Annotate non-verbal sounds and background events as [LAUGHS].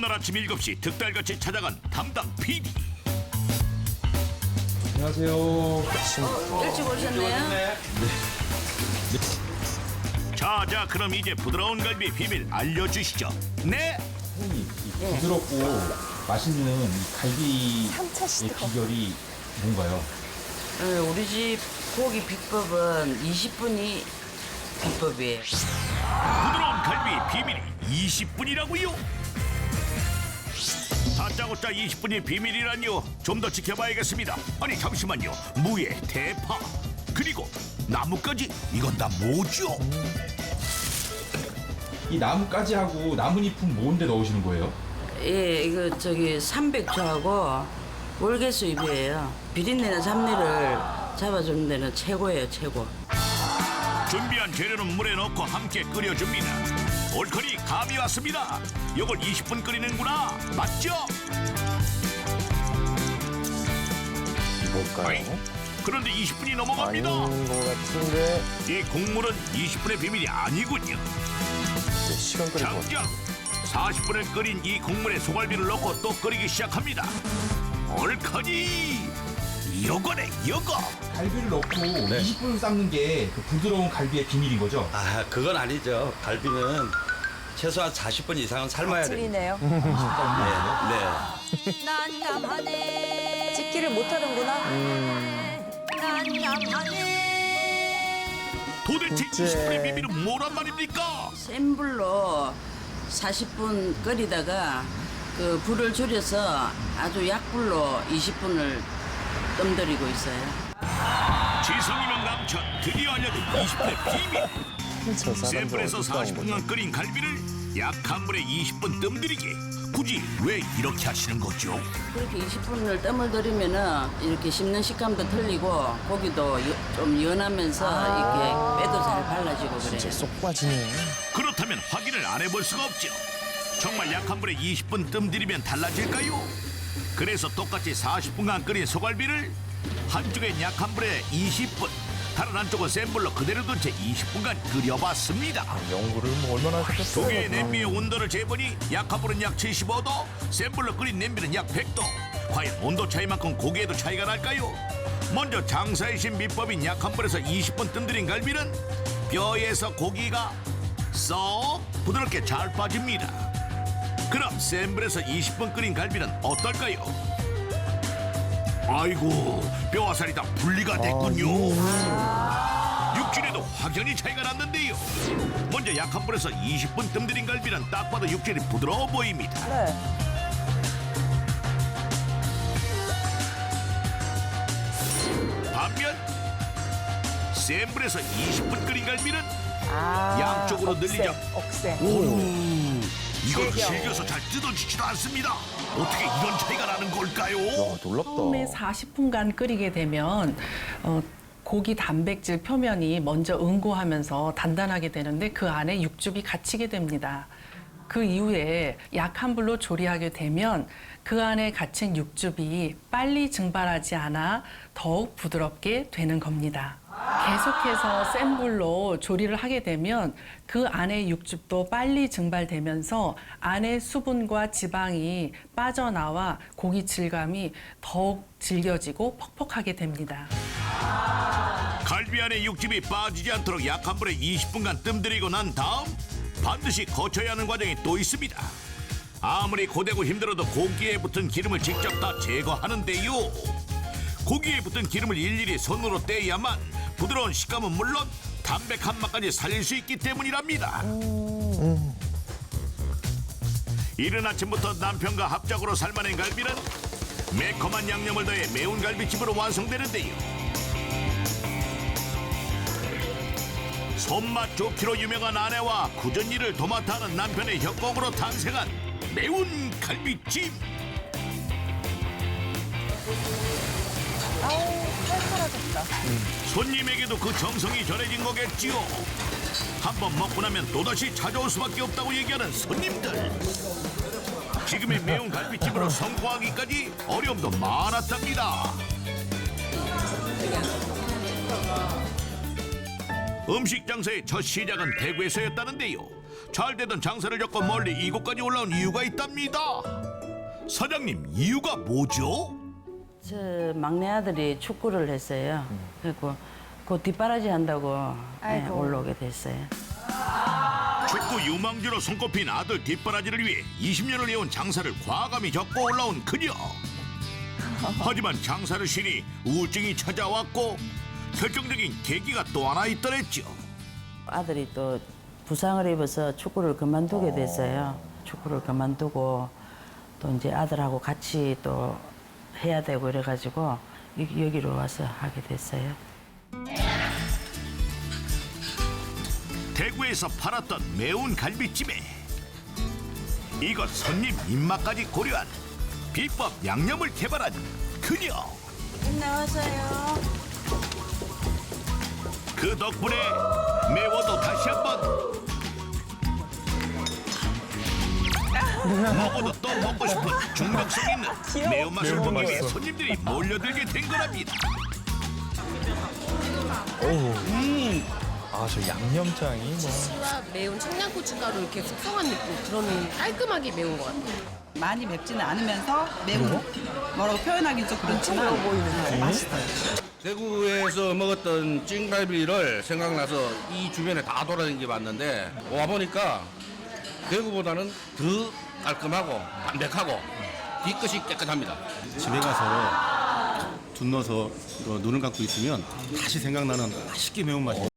다음날 아침 7시 득달같이 찾아간 담당 PD 안녕하세요. 일찍 오셨네요. 자자 그럼 이제 부드러운 갈비의 비밀 알려주시죠 네 이 부드럽고 맛있는 이 갈비의 비결이 뭔가요? 네, 우리 집 고기 비법은 20분이 비법이에요. 부드러운 갈비의 비밀이 20분이라고요? 다짜고짜 20분이 비밀이란요 좀 더 지켜봐야겠습니다 아니 잠시만요 무에 대파 그리고 나뭇가지 이건 다 뭐죠? 이 나뭇가지 하고 나뭇잎은 뭔데 넣으시는 거예요? 예, 이거 저기 300조하고 월계수잎이에요. 비린내나 잡내를 잡아주는 데는 최고예요, 최고. 준비한 재료는 물에 넣고 함께 끓여줍니다. 올커니 감이 왔습니다. 이걸 20분 끓이는구나. 맞죠? 뭘까요? 그런데 20분이 넘어갑니다. 것 같은데. 이 국물은 20분의 비밀이 아니군요. 이제 시간 끌릴 것 같아요. 장장 40분을 끓인 이 국물에 소갈비를 넣고 또 끓이기 시작합니다. 얼커니 요거네 요거 갈비를 넣고 20분 삶는 게 그 부드러운 갈비의 비밀인 거죠? 아, 그건 아니죠. 갈비는 최소한 40분 이상은 삶아야 됩니다. 틀리네요. 네. 네. 난감하네 찍기를 못하는구나. 도대체 둘째. 20분의 비밀은 뭐란 말입니까? 센 불로 40분 끓이다가 그 불을 줄여서 아주 약불로 20분을 뜸들이고 있어요. 지성이면 남천 드디어 알려준 20분의 비밀 저센 사람들 불에서 어디서 온 40분간 끓인 갈비를 약한 불에 20분 뜸들이게 굳이 왜 이렇게 하시는 거죠? 그렇게 20분을 뜸을 들이면은 이렇게 씹는 식감도 틀리고 고기도 여- 좀 연하면서 이렇게 빼도 잘 발라지고 그래요. 진짜 쏙 빠지네. 그렇다면 확인을 안 해볼 수가 없죠. 정말 약한 불에 20분 뜸들이면 달라질까요? 그래서 똑같이 40분간 끓인 소갈비를 한쪽엔 약한 불에 20분, 다른 한쪽은 센 불로 그대로 둔 채 20분간 끓여봤습니다. 연구를 뭐 얼마나 하셨겠어요? 두 개의 냄비의 온도를 재보니 약한 불은 약 75도, 센 불로 끓인 냄비는 약 100도. 과연 온도 차이만큼 고기에도 차이가 날까요? 먼저 장사의 신 비법인 약한 불에서 20분 뜸들인 갈비는 뼈에서 고기가 쏙 부드럽게 잘 빠집니다. 그럼 센 불에서 20분 끓인 갈비는 어떨까요? 아이고 뼈와 살이 다 분리가 됐군요. 육질에도 확연히 차이가 났는데요. 먼저 약한 불에서 20분 뜸들인 갈비는 딱 봐도 육질이 부드러워 보입니다. 네. 반면 센 불에서 20분 끓인 갈비는 아, 양쪽으로 억세, 늘리죠. 억세. 이걸. 질겨서 잘 뜯어지지도 않습니다. 어떻게 이런 차이가 나는 걸까요? 아, 놀랍다. 처음에 40분간 끓이게 되면 어, 고기 단백질 표면이 먼저 응고하면서 단단하게 되는데 그 안에 육즙이 갇히게 됩니다. 그 이후에 약한 불로 조리하게 되면 그 안에 갇힌 육즙이 빨리 증발하지 않아 더욱 부드럽게 되는 겁니다. 계속해서 센 불로 조리를 하게 되면 그 안에 육즙도 빨리 증발되면서 안에 수분과 지방이 빠져나와 고기 질감이 더욱 질겨지고 퍽퍽하게 됩니다. 갈비 안에 육즙이 빠지지 않도록 약한 불에 20분간 뜸들이고 난 다음 반드시 거쳐야 하는 과정이 또 있습니다. 아무리 고되고 힘들어도 고기에 붙은 기름을 직접 다 제거하는데요. 고기에 붙은 기름을 일일이 손으로 떼야만 부드러운 식감은 물론 담백한 맛까지 살릴 수 있기 때문이랍니다. 이른 아침부터 남편과 합작으로 삶아낸 갈비는 매콤한 양념을 더해 매운 갈비찜으로 완성되는데요. 손맛 좋기로 유명한 아내와 굳은 일을 도맡아 하는 남편의 협곡으로 탄생한 매운 갈비찜. 칼칼하겠다. 손님에게도 그 정성이 전해진 거겠지요. 한 번 먹고 나면 또다시 찾아올 수밖에 없다고 얘기하는 손님들. 지금의 매운 갈비찜으로 성공하기까지 어려움도 많았답니다. 음식 장사의 첫 시작은 대구에서였다는데요. 잘 되던 장사를 접고 멀리 이곳까지 올라온 이유가 있답니다. 사장님 이유가 뭐죠? 저 막내 아들이 축구를 했어요. 그리고 그 뒷바라지 한다고 예, 아이고. 올라오게 됐어요. 축구 유망주로 손꼽힌 아들 뒷바라지를 위해 20년을 해온 장사를 과감히 접고 올라온 그녀. [LAUGHS] 하지만 장사를 쉬니 우울증이 찾아왔고 결정적인 계기가 또 하나 있더랬죠. 아들이 또 부상을 입어서 축구를 그만두게 됐어요. 축구를 그만두고 또 이제 아들하고 같이 또 해야 되고 이래가지고 여기- 여기로 와서 하게 됐어요. 대구에서 팔았던 매운 갈비찜에 이것 손님 입맛까지 고려한 비법 양념을 개발한 그녀. 나왔어요. 그 덕분에 매워도 다시 한번 먹어도 또 먹고 싶은 중독성 있는 매운맛을 보기 위해 손님들이 몰려들게 된 거랍니다. 아, 저 양념장이 뭐. 씨와 매운 청양고춧가루 이렇게 숙성한 느낌 그런 깔끔하게 매운 것 같아요. 많이 맵지는 않으면서 매운 뭐라고 표현하기 좀 그렇지만 네, 맛있어요. 대구에서 먹었던 찐갈비를 생각나서 이 주변에 다 돌아다니게 봤는데 와 보니까 대구보다는 더 깔끔하고 담백하고 뒤끝이 깨끗합니다. 집에 가서 둔 넣어서 눈을 감고 있으면 다시 생각나는 맛있게 매운 맛이